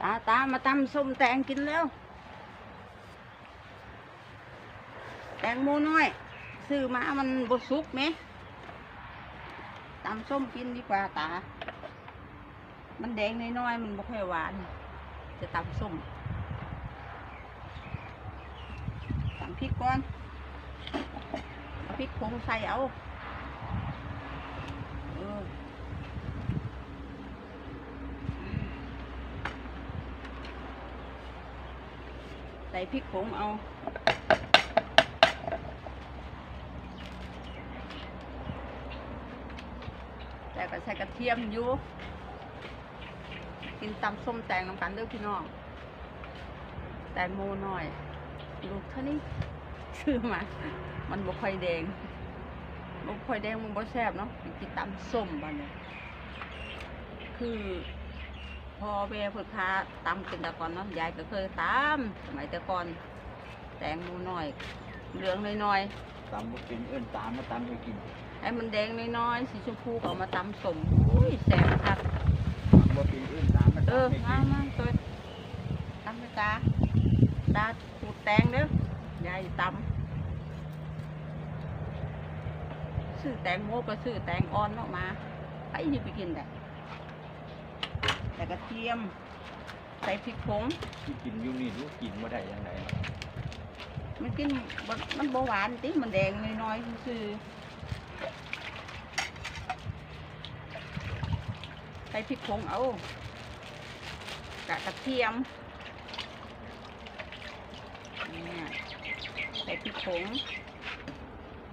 ตาตามาตำส้มแตงกินแล้ว แตงโมน้อย ซื้อมามันบสุกไหมตำส้มกินดีกว่าตา มันแดงน้อยๆมันบ่ค่อยหวาน จะตำส้มตำพริกก่อนพริกผงใส่เอาเออ ใส่พริกผงเอา แต่ก็ใส่กระเทียมอยู่ กินตำส้มแตงน้ำกันเด้อพี่น้อง แตงโมหน่อย ลูกเท่านี้ซื้อมา มันบ่ค่อยแดงบ่ค่อยแดงมันบ่แซ่บเนาะกินตำส้มบ้านเนี่ยคือ พอแม่เพิ่นพาตำเป็นแต่ก่อนเนาะยายก็เคยตำสมัยแต่ก่อนแตงโมน้อยเหลืองน้อยตำบ่เป็นเอิ้นตามมาตำไปกินๆให้มันแดงน้อยๆสีชมพูก็เอามาตำส้มอุ้ยแซ่บคักตำบ่เป็นเอิ้นตามมาเออตำไปมากินมาตัวตำไปตาตาขูดแตงเด้อยายตำซื้อแตงโมก็ซื้อแตงอ่อนออกมาไปอยี่ไปกินแต่ แต่กระเทียม ใส่พริกผงที่กินอยู่นี่รู้กินบ่ได้ยังไงมันกินบ่มันบหวานติมันแดงน้อยๆซื่อๆใส่พริกผงเอากะกระเทียมเนี่ยใส่พริกผง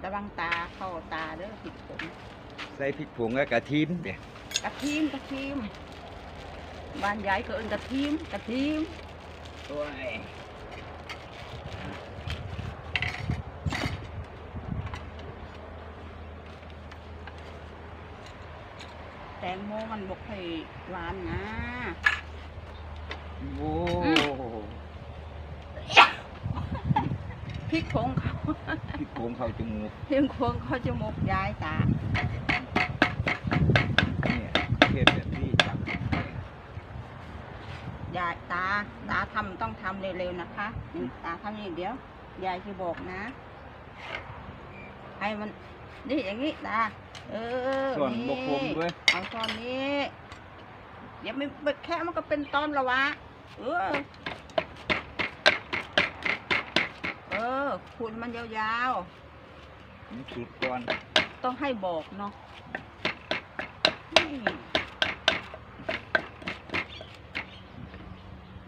ระวังตาเข้าตาเด้อพริกผงใส่พริกผงและกระเทียมเด้กระเทียมกระเทียม บ้านยายก็เอิ้นกระเทียมกระเทียมโอ้ยแตงโมมันบกให้หวานนะโอ้พริกผงเขาพริกผงเข้าจมูกเพียงควงเขาจะมกยายตาเนี่ยเฮ็ดแบบนี้จัง ยายตาตาทำต้องทำเร็วๆนะคะนี่ตาทำอย่างเดียวยายจะบอกนะให้มันนี่อย่างนี้ตาเออส่วนบกคมด้วยเอาตอนนี้เดี๋ยวไม่ไม่แค่มันก็เป็นตอนละวะเออเออขูดมันยาวมันสุดก่อนๆต้องให้บอกเนาะนี่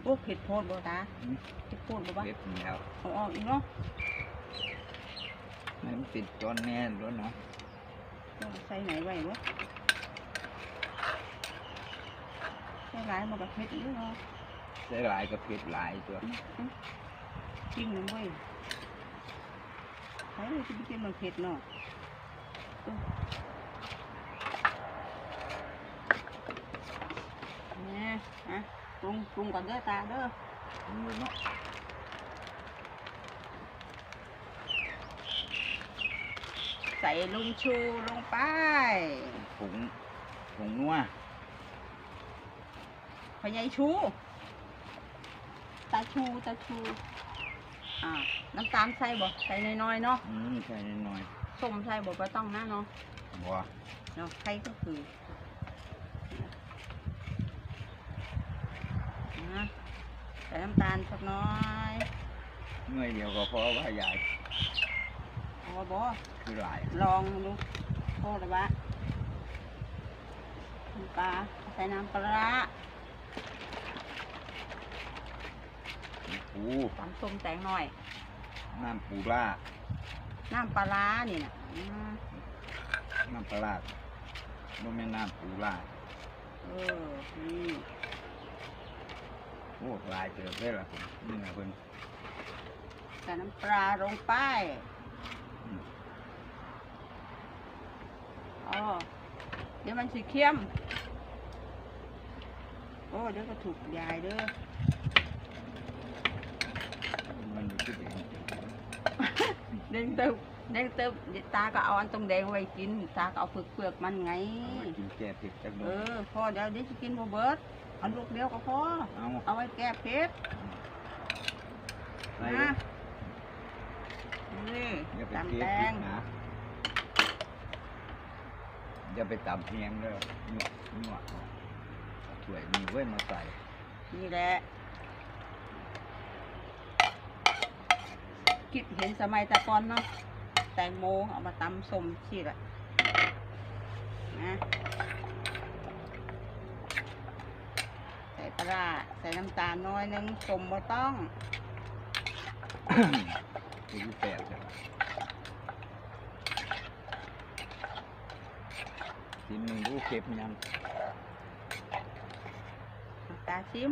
โอ้เผ็ดโพดบ่ตาอืม เผ็ดโพดบ่วะเฮ็ดแล้วเอาออกอีกเนาะมันติดจอนแน่นแล้วเนาะเอาใส่ไหนไว้วะใส่หลายมันก็เผ็ดอีกเนาะใส่หลายก็เผ็ดหลายตัวจริงนะเว้ยใครเลยจะไปกินมันเผ็ดเนาะเออเนี่ยฮะ ปรุงปรุงก่อนเด้อตาเด้อมันเนาะใส่ลุงชูลงไปผงผงนัวพยายชู ตาชูตาชูอ่าน้ำตาลใส่บ่ใส่น้อยๆเนาะอืมใส่น้อยส้มใส่บ่ก็ต้องนะเนาะๆบ่เนาะใครก็คือนะ ใส่น้ำตาลสักน้อยเมื่อยเดียวก็พอว่าใหญ่พอบ่ คือหลายลองดูโทษนะวะน้ำปลาใส่น้ำปลาร้าปูตำส้มแตงหน่อย น้ำปูล่าน้ำปลาร้านี่นะอืมน้ำปลาร้าบ่แม่นน้ำปูล่าเออนี่ โอ้หลายเติบได้ล่ะผมนี่นะเพิ่นใส่น้ำปลาลงไปอืมอ๋อเดี๋ยวมันสีเข้ม โอ้เดี๋ยวก็ถูกยายเด้อ มันอยู่ที่เองเด้งเติบเด้งเติบตาก็เอาอันตรงแดงไว้กิน ตาก็เอาเปลือกเปลือกๆมันไงเอาไว้กินแก้เผ็ดจักหเอน่อยอพอเดี๋ยวเดี๋ยวจะกินโบเบิร์ต เอาลูกเดียวก็พอ เอาเอาไว้แก้เผ็ดใส่นะนี่อย่าไปตำเกลียแตดงนะอย่าไปตำเพียงเด้อหนวดหนวดถ้วยมีไว้มาใส่นี่แหละ คิดเห็นสมัยแตะกอนเนาะ แตงโมเอามาตำส้มชีละนะ ใส่ปลาร้าใส่น้ำตาลน้อยนึงส้มบ่ต้องคือแปลกจ้ะทีมึงรู้เก็บยังน้ำตาชิม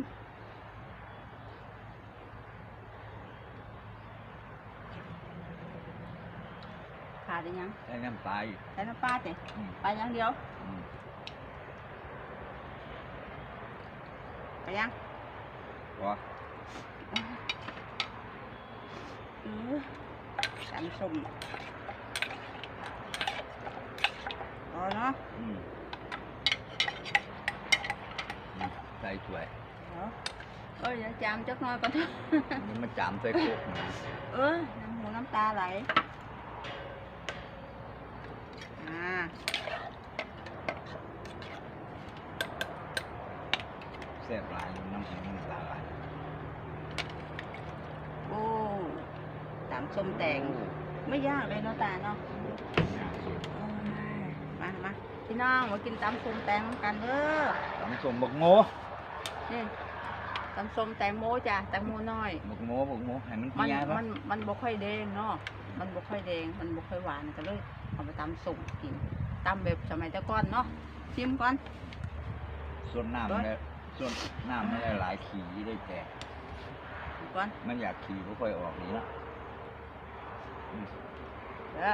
ขาดอีกยังใส่น้ำตาลใส่น้ำปลาสิอืมไปอย่างเดียว อืม ไปยังพอเออตำส้มพอเนาะอืมอืมใส่ถ้วยเดี๋ยวเอ้ยเดี๋ยวจามจักหน่อยก่อนเถอะมันมาจามใส่โคกนะเออน้ำหูน้ำตาไหล อ่า แซ่บ หลายอยู่น้ำแข็งน้ำตาไหลโอ้ตำส้มแตงไม่ยากเลยเนาะตาเนาะยากสุดโอ้ยมามาพี่น้องมากินตำส้มแตงกันเด้อตำส้มบักโมนี่ตำส้มแตงโมจ้ะแตงโมน้อยบักโมบักโมให้มันมันเพียปะมันมันบ่ค่อยแดงเนาะมันบ่ค่อยแดงมันบ่ค่อยหวานก็เลยเอาไปตำส้มกินตำแบบสมัยแต่ก่อนเนาะชิมก่อนส่วนน้ำเนี่ย ส่วนน้ำไม่ได้หลายขี่ได้แก่ชิมก่อนมันอยากขี่ก็ค่อยออกนี่ละอืมเด้อ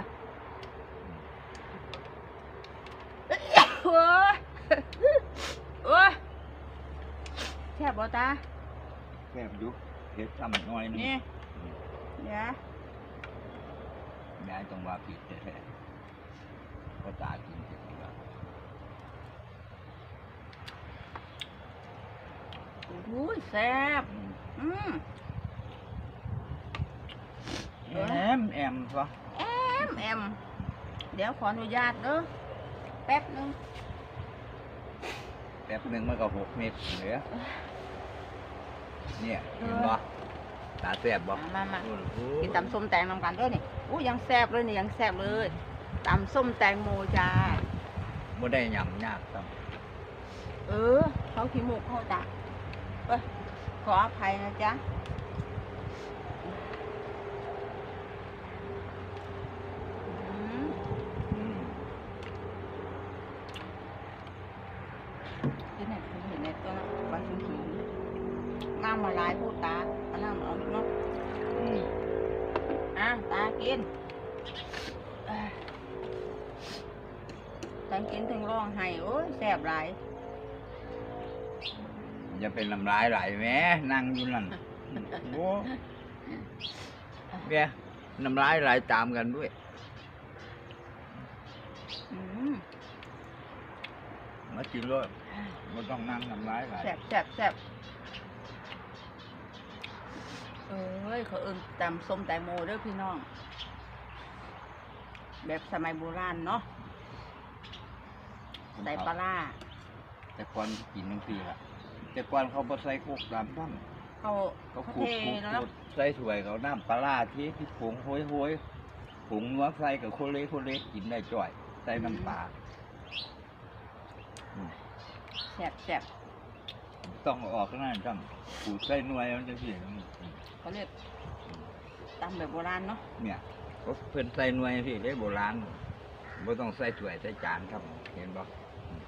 โอ้ยโอ้ยแซ่บบ่ตาแซ่บอยู่เผ็ดซ้ำน้อยหนึงนี่เดี๋ยวยายต้องว่าผิดแท้ๆเพราะตากินเผ็ด อยู่แล้วโอ้ยแซ่บอืมอืมแอมแอมซะแอมแอมเดี๋ยวขออนุญาตเด้อแป๊บนึงแป๊บหนึงมันก็หกเม็ดเหลือเนี่ยเห็นบ่ตาแซ่บบ่มามามาโอ้โหกินตำส้มแตงนำกันด้วยนี่อู้ยังแซ่บเลยนี่ยังแซ่บเลยตำส้มแตงโมจ้าบ่ได้ยำยากซ้เออเขาขี้มูกเขาตาเอ้ย ขออภัยนะจ๊ะ เป็นลำลายไหลแหม่นั่งอยู่นั่นโอ้เบียน้ำลายไหลตามกันด้วยอืมมากินรถไม่ต้องนั่งน้ำลายไหลแซ่บแซ่บแซ่บเอ้ยเขาเอิ้นตำส้มแตงโมเด้อพี่น้อง แบบสมัยโบราณเนาะใส่ปลาร้าแต่ก่อนกินทั้งปีละ แต่ก่อนเขาบ่ใส่คุกตามตั้งเขาเขาเขาขูเทดขูดเนาะขูดใส่ถ้วยเขาน้ำปลาร้าที่ที่ผงโห้ยโห้ยผงนัวใส่กับโคเล่โคเล่กินได้จ่อย ใส่น้ำปลาอืมแซ่บแซ่บต้องเอาออกข้างหน้าจังขูดใส่หน่วยมันจะเสียเขาเรียกตำแบบโบราณเนาะเนี่ยก็เพิ่นใส่หน่วยพี่ได้โบราณบ่ต้องใส่ถ้วยใส่จานครับ เห็นบ่อืม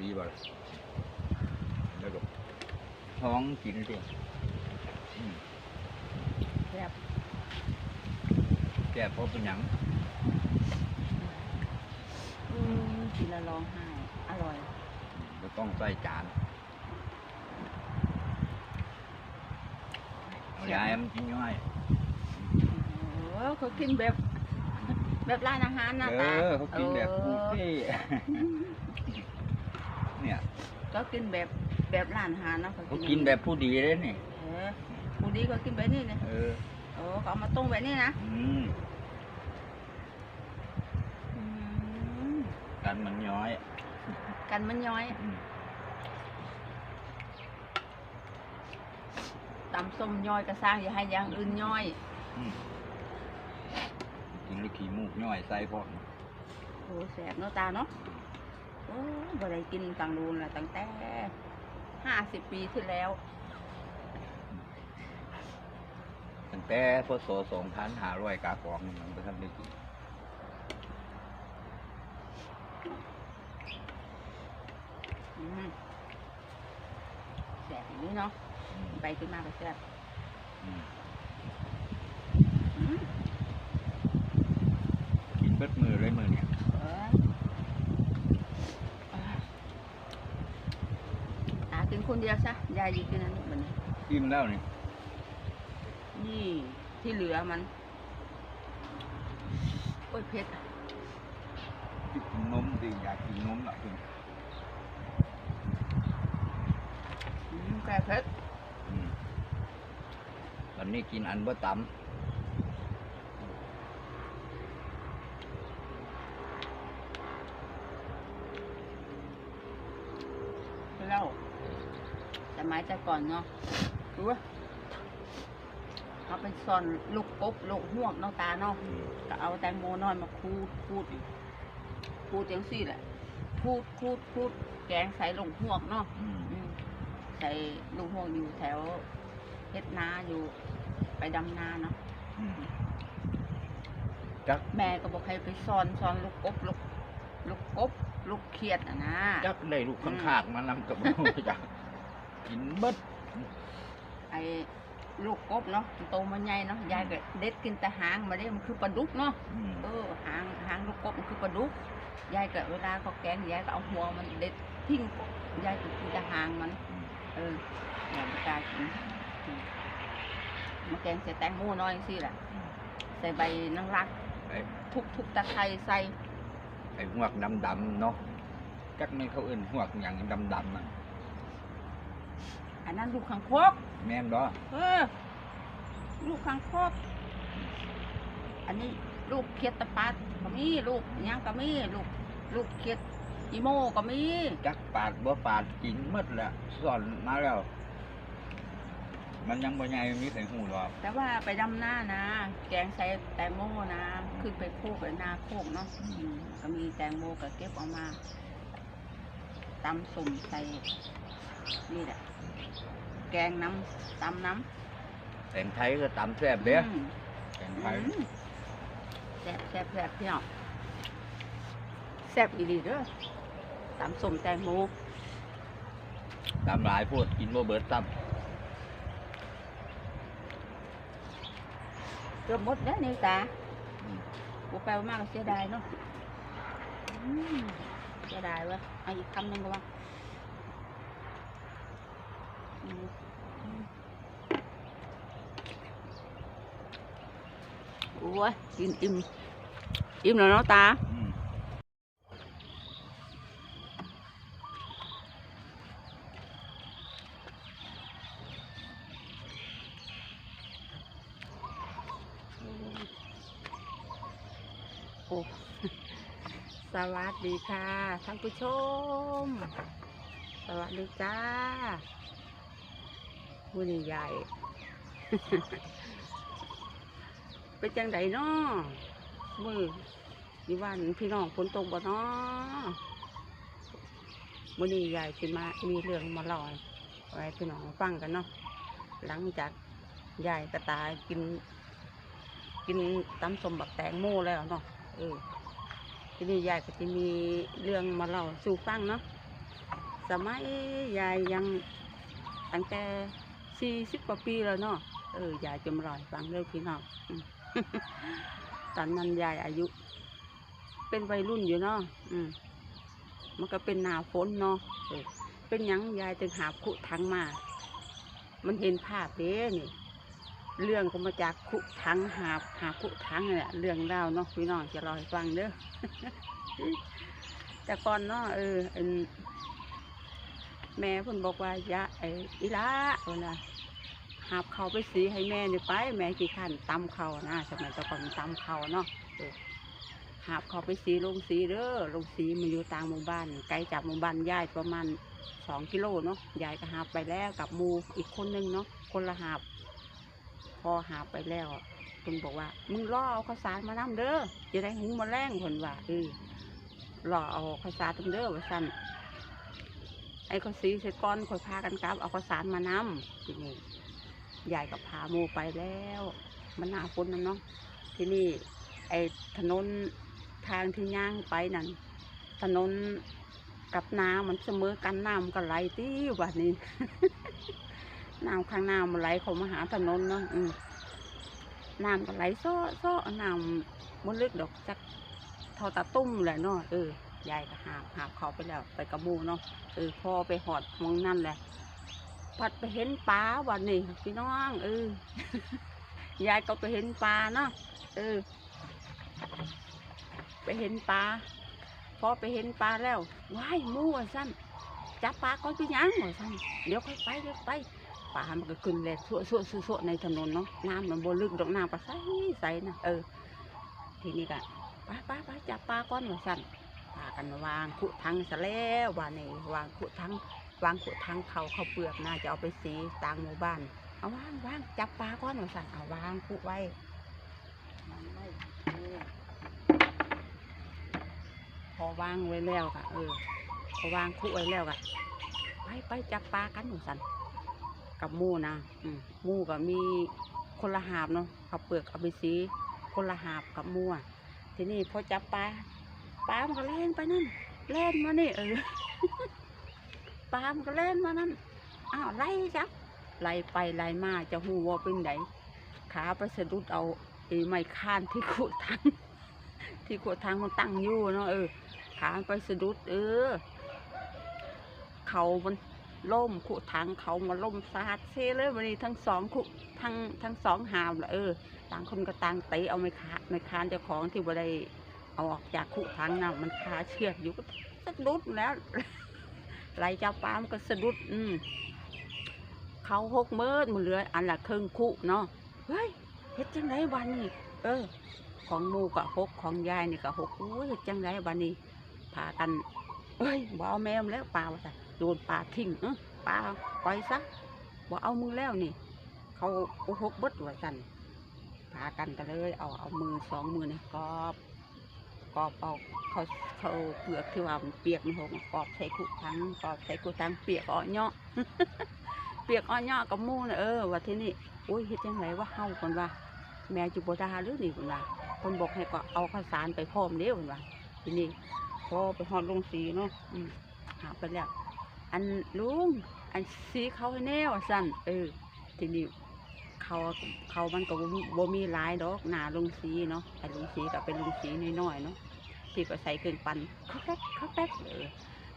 ดีบ่ล่ะแล้วก็ ท้องกินสิอืมแซ่บแก่เพราะเป็นหยังอืมกินแล้วร้องไห้ อร่อย ก็ต้องใส่จานเอายายมันกินย่อยโอ้เขากินแบบ แบบร้านอาหารนะเอตาอเขากินแบบบุฟเออเฟ่ต์เนี่ยเขากินแบบ แบบร้านอาหารเนาะเขากินแบบผู้ดีเลยนี่เออผู้ดีก็กินแบบนี้เนี่ยเออโอ้เขาเอามาต้มแบบนี้นะอืมอืมกันมันย้อยกันมันย้อยอืมตำส้มย้อยก็สร้างอย่าให้อย่างอื่นย้อย อืมกินลูกขี้มูกย้อยใส่พร้อมโอ้แสบเนาะตาเนาะโอ้บ่ได้กินตังรูนละตั้งแต่ ห้าสิบปีที่แล้ว ตั้งแต่พศสองพันห้าร้อยกากองมันไปทำได้กินอืมแสบอย่างนี้เนาะอืมไปขึ้นมาก็แสบอืมอืมกินเบิดมือเลยมือเนี่ย เอ้ยอ่าตากิน คนเดียวซะยายอยู่กินอันนี้เหมือนอิ่มแล้วนี่นี่ที่เหลือมันโอ้ยเผ็ดอะกินนมดิอยากกินนมหน่อยคุณอืมแก่เผ็ดอืมตอนนี้กินอันบ่ตแล้ว แต่ไม้แต่ก่อนเนาะรู้ว่าเขาเป็นซอนลูกกบลูกหวกเนาะตาเนาะำอืมก็เอาแตงโมน้อยมาคูดคูดอีกคูดจังซี่แหละคูดคูดคูดแกงใส่ลงหวกเนาะอืมอืมใส่ลงหวกอยู่แถวเฮ็ดนาอยู่ ไปดำนาเนาะอืมจักแม่ก็บอกให้ไปซอนซอนลูกกบลูกลูกกบลูกเขียดอะนะจักได้ลูกข้างขากมานำกับมือจัก กินเบิดไอ้ลูกกบเนาะมันโตมันใหญ่เนาะยายก็เด็ดกินแต่หางมาเด้มันคือปลาดุกเนาะอืมเออหางหางลูกกบมันคือปลาดุกยายก็เวลาเขาแกงยายก็เอาหัวมันเด็ดทิ้งยายก็กินแต่หางมันอืมเออยายไม่กล้ากินอืมมาแกงใส่แตงโมน้อยสิแหละอืมใส่ใบนางรักไอ้ทุกทุกตะไคร้ใส่ไอ้หวกดำๆเนาะจักไม่เขาเอื่นหวกอย่างดำๆอะ อันนั้นลูกขังคกแม่นบ่เออ ลูกขังคกอันนี้ลูกเขียดตะปัดก็มีลูกหยังก็มีลูกลูกเขียดอีโมก็มีจักปาดบ่ปาดกินหมดแหละสอนมาแล้ว มันยังบ่ใหญ่มีใส่หูหรอกแต่ว่าไปดำหน้านะ แกงใส่แตงโมนะขึ้นไปโคกไปนาโคกเนาะอืมก็มีแตงโมก็เก็บเออกมาตำสุ่มใส่นี่แหละ แกงน้ำตำน้ำแต่งไทยก็ตำแซ่บเด้ออืมแต่งไทยอืมแซ่บแซ่บแซ่บพี่น้องแซ่บอีดีเด้อตำส้มแตงโมตำหลายพูดกินบ่เบิดซ้เกือบหมดแล้วนี่ตาำอืมกูแปลมากก็เสียดายเนาะอืมเสียดายเวะเอาอีกคำหนึ่งก็ว่าอืม โอ้ยกินอิ่มอิ่มแล้วเนาะตาโอ้สวัสดีค่ะท่านผู้ชม สวัสดีจ้า มือนี่ใหญ่เป็นจังไดเนาะมือนี่วันพี่น้องฝนตกบ่เนาะมือนี่ใหญ่ขึ้นมา มีเรื่องมาเล่าไว้พี่น้องฟังกันเนาะ หลังจากยายกระตายกิน กินตำสมบักแตงโมแล้วเนาะ เออ ทีนี้ยายก็จะมีเรื่องมาเล่าสู่ฟังเนาะ สมัยยายยังตั้งแต่ สี่สิบกว่าปีแล้วเนาะเออยายจะมาเล่าให้ฟังเลยพี่น้องตอนนั้นยายอายุ เป็นวัยรุ่นอยู่เนาะอืมมันก็เป็นหนาฝนเนาะเออเป็นยังยายจึงหาขุทังมา มันเห็นภาพเด้นี่ เรื่องก็มาจากขุทังหาหาขุทังเนี่ยเรื่องเล่าเนาะพี่น้องจะรอให้ฟังเด้อแต่ก่อนเนาะเอออัน แม่เพิ่นบอกว่าย่าไอ้อีละเพิ่นว่าหาบเขาไปสีให้แม่นี่ไป แม่กี่ขันตำเขานะสมัยตะก่อนตำเขาเนาะเอหาบเขาไปสีลงสีเด้อลงสีมันอยู่ต่างหมู่บ้าน ไกลจากหมู่บ้านยายประมาณสองกิโลเนาะยายก็หาบไปแล้วกับมูอีกคนนึงเนาะคนละหาบพอหาบไปแล้วเพิ่นบอกว่า มึงรอเอาข้าวสารมานํเด้อจะได้หุงมาแรงเพิ่นว่าเออรอเอาข้าวสารตรงเด้อว่าซั่น ไอ้ข้าวสีเสร็จก้อนคอยพากันกลับ เอาข้าวสารมานำทีนี้ยายกับพาโมไปแล้ว มันหนาฝนนะเนาะที่นี่ไอ้ถนนทางที่ย่างไปนั่นถนนกับน้ำมันเสมอกันน้ำมันก็ไหลตี้วันนี้น้ำข้างหน้ามันไหลเข้ามาหาถนนเนาะน้ำก็ไหลซ้อซ้อน้ำมันลึกดอกจักเท่าตาตุ้มแหละเนาะเออ ยายก็หาบหาบเขาไปแล้วไปกระบูเนาะเออพอไปหอดมองนั่นแหละพัดไปเห็นปลาวันนี้พี่น้องเออยายก็ไปเห็นปลาเนาะเออ ไปเห็นปลาพอไปเห็นปลาแล้วว้ายมูว่าสั้นจับปลาก้อนพี่ยังว่าสั้นเดี๋ยวค่อยไปเดี๋ยวไปปลามันก็ขึ้นเลยสวสวสวสวในถนนเนาะน้ำมันบนลึกดอกน้ำปลาใสใสนะเออทีนี้ก็ไปไปไปจับปลาก้อนว่าสั้น พากันวางขุทั้งซะแล้ววานนี้วางขุทั้งวางขุทั้งเขาเขาเปลือกน่าจะเอาไปสีต่างหมู่บ้าน เอาวางวางจับปลาก้อนหนูสั่นเอาวางขุไว้วางไว้พอวางไว้แล้วก็เออพอวางขุไว้แล้วก็ไปไปจับปลากันหนูสั่นกับมูนะอืมมูก็มีคนละหาบเนาะเขาเปลือกเอาไปสีคนละหาบกับมูอะทีนี้พอจับปลา ปลามันก็เล่นไปนั่นเล่นมานี่เออปลามันก็เล่นมานั่นอ้าวไล่จับไล่ไปไล่มาจะหูว่าเป็นไดขาไปสะดุดเอาไอ้ไม้คานที่ขุดทางที่ขุดทางมันตั้งอยู่เนาะเออขาไปสะดุด เออ เขามันล่มขุดทางเขามาล่มสาดเซเลยวันนี้ทั้งสองขุทั้งทั้งสองหามละเออ ต่างคนก็ต่างเตะเอาไม้คาไม้คานเจ้าของที่บ่ได้ เอาออกจากคุทังนะมันคาเชือกอยู่ก็สะดุดแล้วไหลเจ้าปลามันก็สะดุด อืมเขาหกเมิดมันเหลืออันละครึ่งคุเนาะเฮ้ยเฮ็ดจังไรวันนี้เออ ของมูก็หกของยายนี่ก็หกโอ้ยเฮ็ดจังไรวันนี้พากันเอ้ยบ่เอาแมวแล้วปลาว่าซะโดนปลาทิ้งเออปลาปล่อยซะบ่เอามึงแล้วนี่ เขาหกเบิดว่าสันพากันก็เลยเอาเอามือสองมือเนี่ยกอบ กอบเอาเขาเขาเปลือกที่ว่ามันเปียกมันหกกอบใส่ขุทั้งกอบใส่ขุทั้งเปียกอ้อเนาะเปียกอ้อเนาะกับมูนะเออว่าที่นี่โอ้ยเฮ็ดจังไรว่าเฮาคนว่า แม่จุบดาหรือนี่คนว่าคนบอกให้ก็เอาข้าวสารไปพร้อมเด้คนว่าทีนี้พอไปหอดลงสีเนาะหาไปแล้วอันลุงอันสีเขาให้แน่ว่าสั่นเออทีนี้เขาเขามันก็บ่มีบ่มีหลายดอกหนาลงสีเนาะไอ้ลงสีก็เป็นลงสีน้อยๆเนาะ ที่ไปใส่เครื่องปั่นเขาแป๊กเขาแป๊กเออ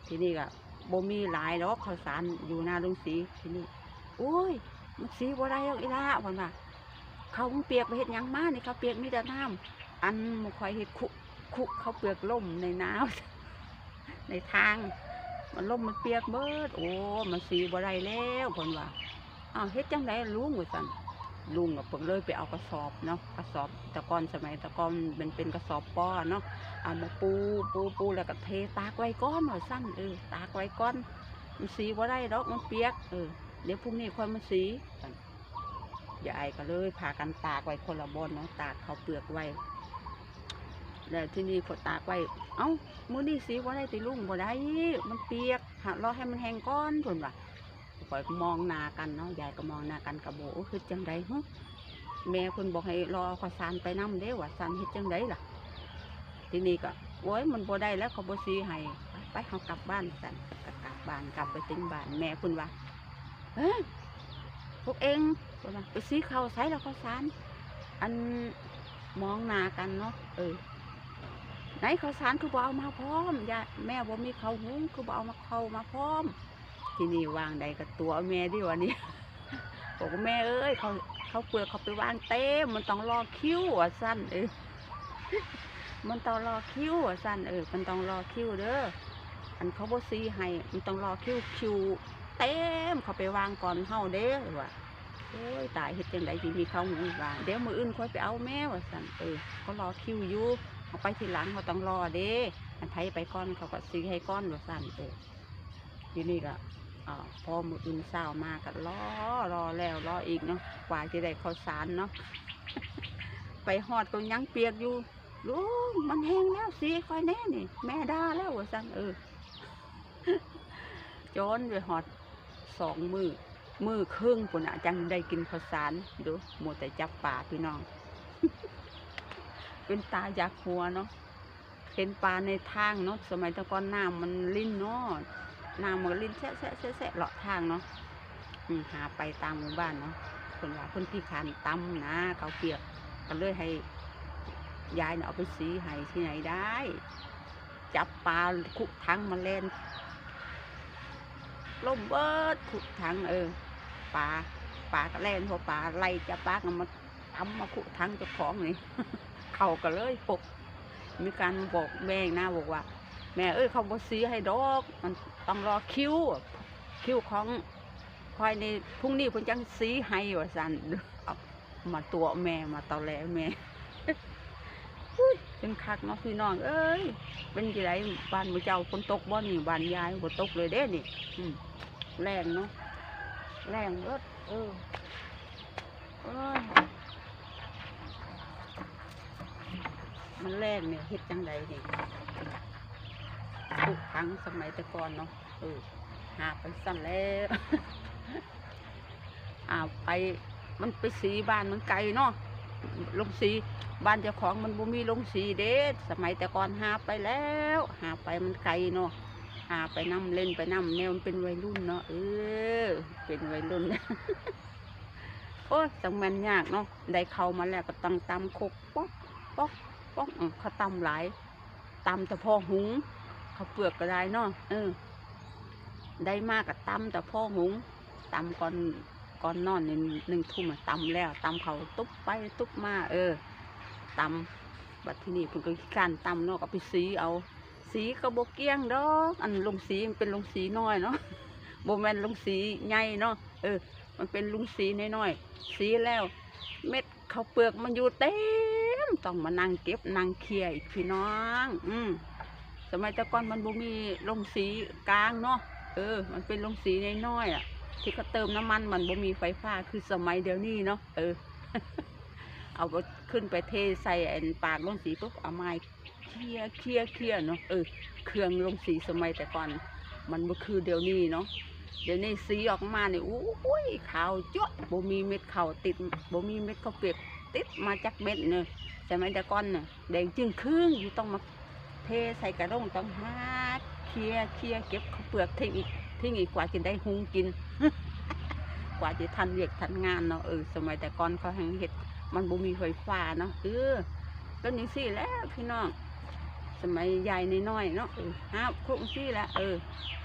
ทีนี้ก็บ่มีหลายดอกข้าวสารอยู่หน้าลงสีทีนี้โอ้ยมันสีบ่ได้ดอกอีหละเพิ่นว่าเขามันเปียกไปเฮ็ดหยังมานี่เขาเปียกมีแต่น้ำอันบ่ค่อยเฮ็ดคุคุเขาเปียกล่มในน้ำในทาง มันล่มมันเปียกเบิด โอ้ มันสีบ่ได้แล้วเพิ่นว่าอ้าวเฮ็ดจังไดลุงว่าซั่น ลุงก็เพิ่นเลยไปเอากระสอบเนาะกระสอบตะกอนสมัยตะกอนมันเป็นกระสอบป้อเนาะเอามาปูปูปูแล้วก็เทตากไว้ก้อนว่าซั่นเออตากไว้ก้อน มันสีบ่าได้ดอกมันเปียกเออเดี๋ยวพรุ่งนี้ค่อยมาสีซั่นยายก็เลยพากันตากไว้คนละบอนเนาะตากเขาเปลือกไว้แล้วที่นี่พอตากไว้ เอ้ามื้อนี้สีบ่าได้ติลุงบ่ได้ มันเปียกรอให้มันแห้งก้อนเพิ่นว่า คอยก็มองหนากันเนาะยายก็มองหนากันกับโบคือจังไดฮะแม่คนบอกให้รอข้าวสารไปน้ำเด้ว่าสารเฮ็ดจังไดล่ะ ทีนี้ก็โอ้ยมันโบได้แล้วเขาโบซีให้ไปเฮากลับบ้านสันก็กลับบ้านกลับไปถึงบ้านแม่คุณว่าเฮ้ยพวกเองไปซีข้าวใส่แล้วข้าวสารอันมองหนากันเนาะเออไหนข้าวสารคือบ่เอามาพร้อมยายแม่บ่มีข้าวหุงคือบ่เอามาเข้ามาพร้อม ที่นี่วางใดกับตัวแม่ดิวันนี้บอกว่าแม่เอ้ยเขาเขาเปลือกเขาไปวางเต็มมันต้องรอคิ้วอะสั้นเออมันต้องรอคิ้วอะสั้นเออมันต้องรอคิ้วเด้ออันเขาบ่ซีให้มันต้องรอคิ้วคิวเต็มเขาไปวางก่อนเฮาเด้อว่าโอ้ยตายเฮ็ดจังไดสิมีเขาหูว่าเดี๋ยวมืออื่นค่อยไปเอาแม่ว่าซั่นเออเขารอคิวอยู่เอาไปทีหลังเขาต้องรอเด้อันไผไปก่อนเขาก็ซีให้ก่อนว่าซั่นเออทีนี้ก็ อ่าพอมืออื่นเช้ามาก็รอรอแล้วรออีกเนาะกว่าจะได้ข้าวสารเนาะไปฮอดก็ยังเปียกอยู่ลุงมันแห้งแล้วสีคอยแน่นี่ แม่ด่าแล้วว่าสั่นเออจนไปหอดสองมือมือครึ่งปุ่นอะจังได้กินข้าวสารดูหมดแต่จับป่าพี่น้อง เป็นตาอยากหัวเนาะเห็นปลาในทางเนาะสมัยตะกอนน้ำมันลิ้นเนาะ น้ำมันลินแซะแซะแซะแซะเลาะทางเนาะหาไปตามหมู่บ้านเนาะคนว่าคนที่ขานตำนะเขาเปียกก็เลยให้ยายเนี่ยเอาไปสีให้ที่ไหนได้ จับปลาคุกทั้งมาเล่นล่มเบิดคุกทังเออปลาปลาก็เล่นพอปลาไล่จับปลาก็มาทำมาคุกทังเจ้าของนี่เขาก็เลยปกมีการบอกแม่นะบอกว่า แม่เอ้ยเขาบอสีให้ดอกมัน ต้องรอคิวคิวของคอยในพรุ่งนี้เพิ่นจังสีให้ว่าสันเอามาตัวแม่มาตอแหลแม่เป็นคักเนาะพี่น้องเอ้ยเป็นกี่ไรบ้านมือเจ้าฝนตกบ่นี่บ้านยายฝนตกเลยเด้นี่แรงเนาะแรงเอิดเออเอ้ยมันแรงเนี่ยเฮ็ดจังใดนี่ทุกครั้งสมัยแต่ก่อนเนาะ เออหาไปสั่นแล้วอาไปมันไปสีบ้านมันไกลเนาะลงสีบ้านเจ้าของมันบ่มีลงสีเด้สมัยแต่ก่อนหาไปแล้ว หาไปมันไกลเนาะหาไปนํเล่นไปนํแนวมันเป็นวัยรุ่นเนาะเออ เป็นวัยรุ่นโอ้ยจังแมันยากเนาะได้เข้ามาแล้วก็ตั้งตำคกป๊อกป๊อกป๊อกอื้อเขาตำหลายตำแต่พอหุงเขาเปลือกก็ได้เนาะเออ ได้มากกับตำแต่พ่อหุงตำก่อนก่อนนอนนี่หนึ่งทุ่มตำแล้วตำเขาตุ๊บไปตุ๊บมาเออตำบัดที่นี่เพิ่นก็ขี้การตำเนาะก็ไปสีเอา สีก็บกเกี้ยงดอกอันลงสีมันเป็นลงสีน้อยเนาะโบแมนลงสีใหญ่เนาะเออ มันเป็นลงสีน้อยๆสีแล้ว เม็ดเขาเปลือกมันอยู่เต็มต้องมานั่งเก็บนั่งเคลียอีกพี่น้อง อืมสมัยแต่ก่อนมันบ่มีลงสีกลางเนาะ เออ มันเป็นลงสีน้อยๆอะ ที่เขาเติมน้ำมันมันบ่มีไฟฟ้าคือสมัยเดียวนี้เนาะเออ เอาไปขึ้นไปเทใส่ไอ้ปากลงสีปุ๊บเอาไม้เคลียเคลียเคลียเนาะเออเครื่องลงสีสมัยแต่ก่อน มันบ่คือเดี๋ยวนี้เนาะเดี๋ยวนี้สีออกมาเนี่ยอู้ยขาวจ้วะบ่มีเม็ดขาวติดบ่มีเม็ดข้าวเปียกติดมาจากเม็ดเนอะสมัยแต่ก่อนเน่ะแดงจึงครึ่งอยู่ต้องมาเทใส่กระด้งต้องห้า เคลียเคลียเก็บเขาเปลือกทิ้งอีกทิ้งอีกกว่าจะได้หุงกิน กว่าจะทันเวียกทันงานเนาะเออสมัยแต่ก่อนเขาแห่งเห็ดมันบ่มีไฟฟ้าเนาะเออแล้วนี่สิแล้วพี่น้องสมัยยายน้อยเนาะเออฮาคุกสิแหละเออ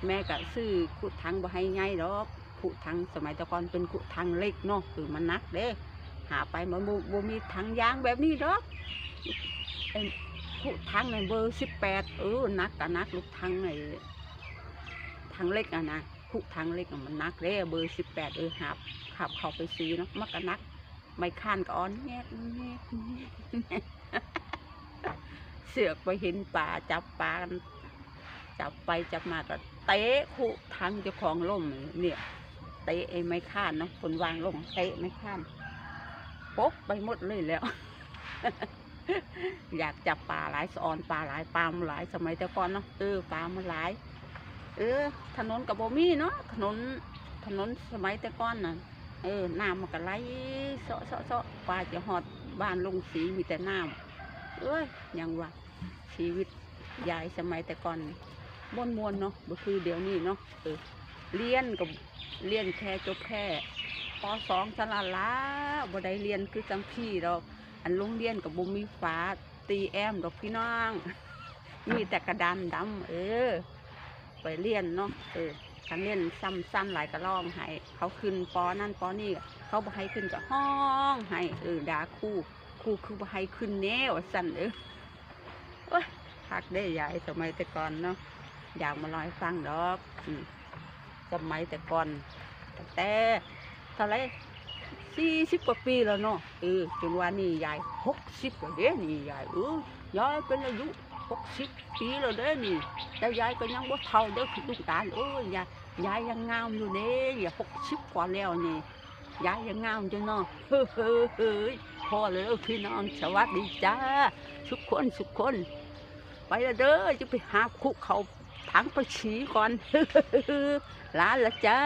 แม่ก็ซื้อขุดถังบ่ให้ใหญ่ดอกขุดถังสมัยแต่ก่อนเป็นขุดถังเล็กเนาะเออมันนักเด้หาไปมันบ่บ่มีถังยางแบบนี้ดอก ไอ้ขุดถังในเบอร์สิบแปดเออหนักกะนักลูกถังไอ้ถังเล็กอะนะขุดถังเล็กมันนักเด้เบอร์สิบแปดเออหาบขับเข้าไปซีเนาะมันก็หนักไม่ข้านก็อ่อนแงกแงกแงกเสือกไปเห็นป่าจับปลากันจับไปจับมาก็เตะคู่ทั้งเจ้าของล่มเนี่ยเตะไอ้ไม้ข้านเนาะคนวางลงเตะไม้ข้านปกไปหมดเลยแล้ว อยากจับปลาหลายสอนปลาหลายปลามันหลายสมัยแต่ก่อนเนาะเออปลามันหลาย เออ ถนนกับโบมี่เนาะถนนถนนสมัยแต่ก่อนน่ะเออน้ำมันก็ไหลเซาะเซาะเซาะกว่าจะหอดบ้านลงสีมีแต่น้ำเอ้ยยังว่าชีวิตยายสมัยแต่ก่อนม่วนมวนเนาะบ่คือเดี๋ยวนี้เนาะเออเรียนกับเรียนแค่จบแค่ปสองสลาลาบ่ได้เรียนคือจังพี่ดอก อันโรงเรียนกับบ่มีฝาตีแอมดอกพี่น้อง มีแต่กระดานดำเออ ไปเรียนเนาะเออคันเล่นซ้ำซ้ำหลายกระลองให้เขาขึ้นปอนั่นปอนี่เขาบ่ให้ขึ้นกับห้องให้เออด่าคู่คู่คือบ่ให้ขึ้นแนวสั่นเออโอ้ยพักได้ยายสมัยแต่ก่อนเนาะอยากมาล่าให้ฟังดอกสมัยแต่ก่อนแต่เท่าไร สี่สิบกว่าปีแล้วเนาะเออจนวันนี้ยายหกสิบแล้วเด้นี่ยายเออยายเป็นอายุหกสิบปีแล้วเด้นี่แต่ยายก็ยังบ่เท่าเด้อคือลูกตาลโอ้ยยายยายยังงามอยู่เด้อย่าหกสิบกว่าแล้วนี่ยายยังงามอยู่เนาะเฮ้อเฮ้อเฮ้ยพอแล้วพี่น้องสวัสดีจ้าทุกคนทุกคน ไปล้วเด้อจะไปหาคุกเขาถังไปฉีก่อนลาละจ้า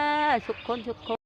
ทุกคนทุกคน